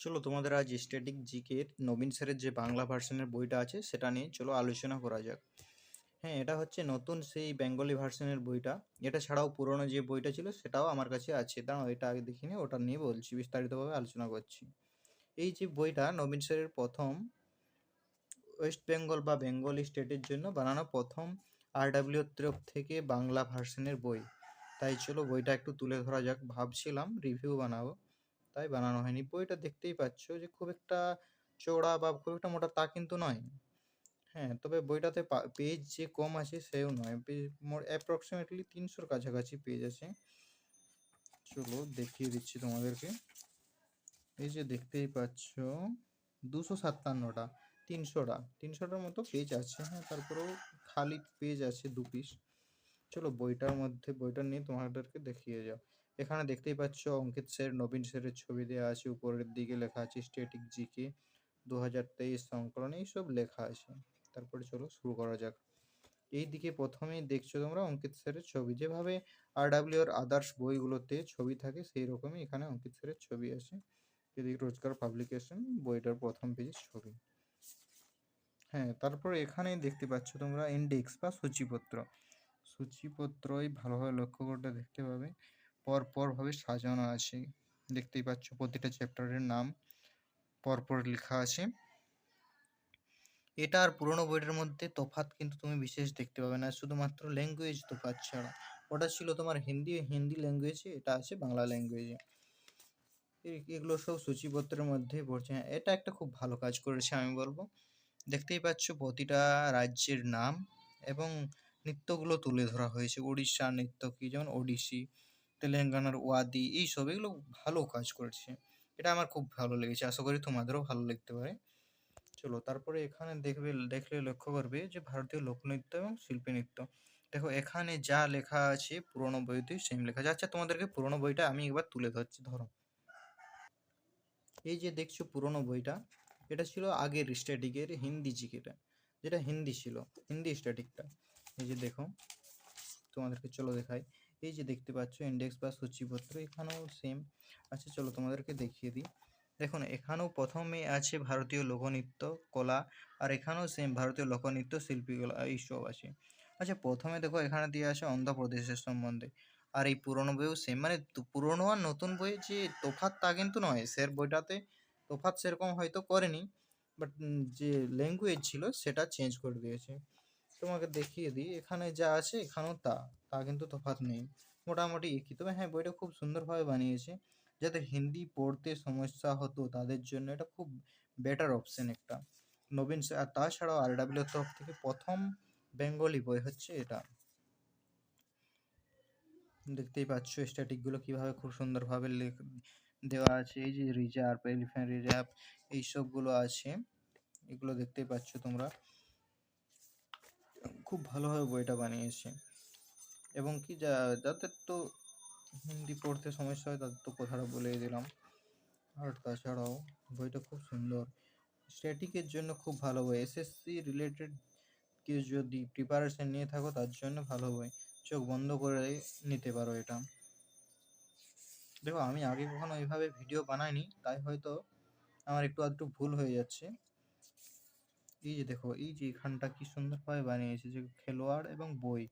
চলো তোমাদের আজ স্ট্যাটিক জিকের নবীন স্যারের যে বাংলা ভার্সনের বইটা আছে, সেটা নিয়ে চলো আলোচনা করা যাক। হ্যাঁ এটা হচ্ছে নতুন সেই বেঙ্গলি ভার্সনের বইটা। এটা ছাড়াও পুরনো যে বইটা ছিল, সেটাও আমার কাছে আছে। দাঁড়াও, এটা আগে দেখিনি ওটা নিয়ে বলছি, বিস্তারিতভাবে আলোচনা করছি। এই যে বইটা নবীন স্যারের প্রথম ওয়েস্ট বেঙ্গল বা বেঙ্গলি স্টেটের জন্য বানানো প্রথম আরডাব্লিউর তরফ থেকে বাংলা ভার্সনের বই। তাই চলো বইটা একটু তুলে ধরা যাক। ভাবছিলাম রিভিউ বানাবো। তাই বানানো হয়নি। বইটা দেখতেই পাচ্ছ যে খুব একটা চওড়া বা খুব একটা মোটা তা কিন্তু নয়। হ্যাঁ তবে বইটাতে পেজ যে কম আছে সেও নয়। অ্যাপ্রক্সিমেটলি তিনশোর কাছাকাছি পেজ আছে। চলো দেখিয়ে দিচ্ছি তোমাদেরকে। এই যে দেখতেই পাচ্ছ, দুশো সাতান্নটা, তিনশোটা, তিনশোটার মতো পেজ আছে। হ্যাঁ তারপরেও খালি পেজ আছে দু পিস চলো বইটার মধ্যে, বইটা নিয়ে তোমাদেরকে দেখিয়ে যাও। এখানে দেখতেই পাচ্ছ অঙ্কিত স্যার নবীন স্যারের ছবি দেওয়া আছে, উপরের দিকে লেখা আছে স্ট্যাটিক জিকে দু হাজার তেইশ সংকলন, এইসব লেখা আছে। তারপরে চলো শুরু করা যাক। এই দিকে প্রথমেই দেখছ তোমরা অঙ্কিত স্যারের ছবি। যেভাবে আর ডাব্লিউর আদার্স বইগুলোতে ছবি থাকে সেই রকমই এখানে অঙ্কিত স্যারের ছবি আছে। এদিকে রোজগার পাবলিকেশন, বইটার প্রথম পেজের ছবি। হ্যাঁ তারপর এখানেই দেখতে পাচ্ছ তোমরা ইন্ডেক্স বা সূচিপত্র। সূচিপত্রই ভালোভাবে লক্ষ্য করতে দেখতে পাবে। পরপরভাবে সাজানো আছে। দেখতেই পাচ্ছ প্রতিটা চ্যাপ্টারের নাম পরপর লেখা আছে। এটা আর পুরোনো বইটার মধ্যে তফাৎ কিন্তু তুমি বিশেষ দেখতে পাবে না। শুধুমাত্র ল্যাঙ্গুয়েজ তফাৎ ছাড়া। ওটা ছিল তোমার হিন্দি হিন্দি ল্যাঙ্গুয়েজে এটা আছে বাংলা ল্যাঙ্গুয়েজে এগুলো সব সূচিপত্রের মধ্যে পড়ছে। হ্যাঁ এটা একটা খুব ভালো কাজ করেছে আমি বলব। দেখতেই পাচ্ছ প্রতিটা রাজ্যের নাম এবং নৃত্যগুলো তুলে ধরা হয়েছে। উড়িষ্যার নৃত্য কি? যেমন ওডিসি তেলেঙ্গানার ওয়াদি, এইসব এগুলো ভালো কাজ করেছে। এটা আমার খুব ভালো লেগেছে। আশা করি তোমাদেরও ভালো লাগতে পারে। চলো, তারপরে এখানে দেখবে, দেখলে লক্ষ্য করবে যে ভারতীয় লোকনৃত্য এবং শিল্পী নৃত্য। দেখো, এখানে যা লেখা আছে, পুরোনো বইতে সেম লেখা আছে। আচ্ছা তোমাদেরকে পুরোনো বইটা আমি একবার তুলে ধরছি, ধরো। এই যে দেখছ পুরোনো বইটা, এটা ছিল আগের স্ট্যাটিকের হিন্দি জিকেটা। যেটা হিন্দি ছিল, হিন্দি স্ট্যাটিকটা এই যে দেখো, তোমাদেরকে চলো দেখাই। এই যে দেখতে পাচ্ছ ইন্ডেক্স বা সূচিপত্র, এখানেও সেম আচ্ছা চলো তোমাদেরকে দেখিয়ে দিই। দেখুন, এখানেও প্রথমে আছে ভারতীয় লোকনৃত্য, কলা, আর এখানেও সেম ভারতীয় লোকনৃত্য শিল্পীগুলো এইসব আছে। আচ্ছা প্রথমে দেখো, এখানে দিয়ে আছে অন্ধ্রপ্রদেশের সম্বন্ধে। আর এই পুরনো বইও সেম মানে পুরনো আর নতুন বই যে তোফাত তা কিন্তু নয়। স্যার বইটাতে তোফাত সেরকম হয়তো করেনি বাট যে ল্যাঙ্গুয়েজ ছিল, সেটা চেঞ্জ করে দিয়েছে। তোমাকে দেখিয়ে দিই। এখানে যা আছে, এখানেও তা। তা কিন্তু তফাৎ নেই। মোটামুটি একই। তবে হ্যাঁ বইটা খুব সুন্দরভাবে বানিয়েছে। যাদের হিন্দি পড়তে সমস্যা হতো তাদের জন্য এটা খুব বেটার অপশন একটা। নবীন আর তাছাড়াও আর ডাব্লিউর তরফ থেকে প্রথম বেঙ্গলি বই হচ্ছে এটা। দেখতেই পাচ্ছ স্ট্যাটিকগুলো কীভাবে খুব সুন্দরভাবে দেওয়া আছে। এই যে রিজার্ভ এলিফ্যান্ট রিজার্ভ, এইসবগুলো আছে। এগুলো দেখতেই পাচ্ছ তোমরা। খুব ভালোভাবে বইটা বানিয়েছে। এবং কি যা যাদের তো হিন্দি পড়তে সমস্যা হয়, তাদের তো কথাটা বলেই দিলাম। আর তাছাড়াও বইটা খুব সুন্দর। স্ট্যাটিকের জন্য খুব ভালো বই। এসএসসি রিলেটেড কেউ যদি প্রিপারেশন নিয়ে থাকো, তার জন্য ভালো বই। চোখ বন্ধ করে নিতে পারো এটা। দেখো, আমি আগে কখনো এইভাবে ভিডিও বানাইনি, তাই হয়তো আমার একটু আধটু ভুল হয়ে যাচ্ছে। এই যে দেখো, এই যে এখানটা কি সুন্দরভাবে বানিয়েছে যে খেলোয়াড় এবং বই।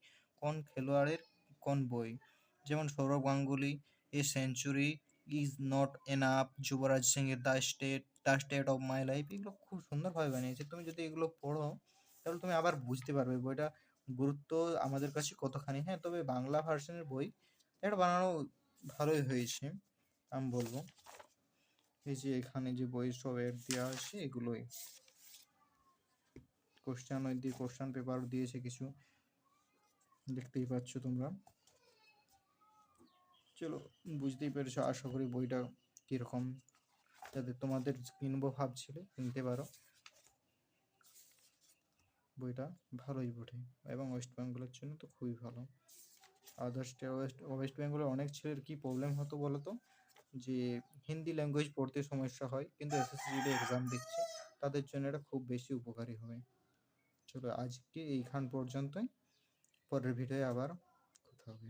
কোন খেলোয়াড়ের কোন বই? যেমন Sourav Ganguly, A century, is not enough, Yuvraj Singh এর the state the state of my life, এগুলো খুব সুন্দরভাবে বানিয়েছে। তুমি যদি এগুলো পড়ো, তাহলে তুমি আবার বুঝতে পারবে বইটা গুরুত্ব আমাদের কাছে কতখানি। হ্যাঁ তবে বাংলা ভার্সনের বই এটা বানানো ভালোই হয়েছে, আমি বলব। এই যে এখানে যে বই সব এড দেওয়া আছে এগুলোই। কোশ্চেন ওই দিয়ে কোশ্চেন পেপার দিয়েছে কিছু। দেখতেই পাচ্ছ তোমরা। চলো, বুঝতেই পেরেছ, আশা করি বইটা কীরকম। যাতে তোমাদের কিনবো ভাবছিলে, কিনতে পারো। বইটা ভালোই বটে, এবং ওয়েস্ট বেঙ্গলের জন্য তো খুবই ভালো। আদার্স ওয়েস্ট ওয়েস্ট বেঙ্গলে অনেক ছেলের কী প্রবলেম হতো বলো তো যে হিন্দি ল্যাঙ্গুয়েজ পড়তে সমস্যা হয়, কিন্তু এসএসসি এক্সাম দিচ্ছে, তাদের জন্য এটা খুব বেশি উপকারী হবে। চলো আজকে এইখান পর্যন্তই। পরের ভিডিওয়ে আবার কথা হবে।